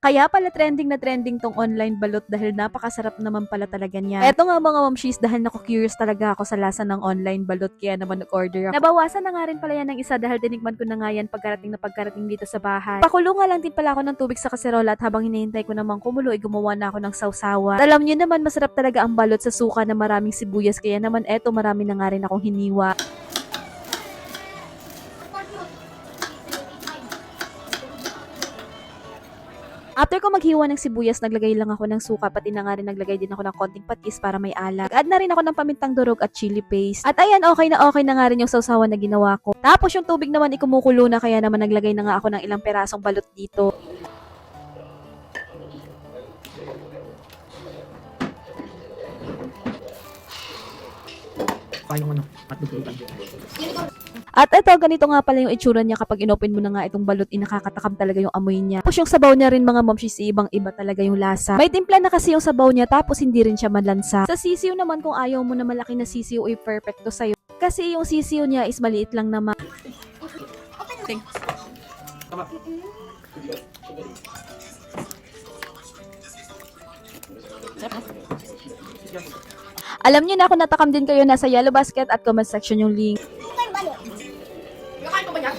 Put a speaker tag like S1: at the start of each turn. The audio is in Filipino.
S1: Kaya pala trending na trending tong online balot dahil napakasarap naman pala talaga niya. Eto nga mga mamshis dahil naku curious talaga ako sa lasa ng online balot kaya naman nag-order ako. Nabawasan na nga rin pala yan ng isa dahil tinikman ko na nga yan pagkarating na pagkarating dito sa bahay. Pakulo nga lang din pala ako ng tubig sa kaserola at habang hinihintay ko naman kumulo ay gumawa na ako ng sausawa. At alam niyo naman masarap talaga ang balot sa suka na maraming sibuyas kaya naman eto marami na nga rin akong hiniwa. After ko maghiwa ng sibuyas, naglagay lang ako ng suka, pati na nga rin naglagay din ako ng konting patis para may alak. Add na rin ako ng pamintang durog at chili paste. At ayan, okay na okay na nga rin yung sausawan na ginawa ko. Tapos yung tubig naman ikumukulo na, kaya naman naglagay na nga ako ng ilang perasong balot dito.
S2: Kaya yung ano, at dugutan.
S1: At eto, ganito nga pala yung itsura niya kapag inopen mo na nga itong balot, inakakatakam talaga yung amoy niya. Tapos yung sabaw niya rin mga momshis, ibang iba talaga yung lasa. May timpla na kasi yung sabaw niya, tapos hindi rin siya malansa. Sa sisiw naman, kung ayaw mo na malaki na sisiw, ay perfecto sa'yo. Kasi yung sisiw niya is maliit lang naman.
S2: Tama.
S1: Alam niyo na ako natakam din kayo nasa Yellow Basket at comment section yung link. Kaya ba niya? Kaya ba niya?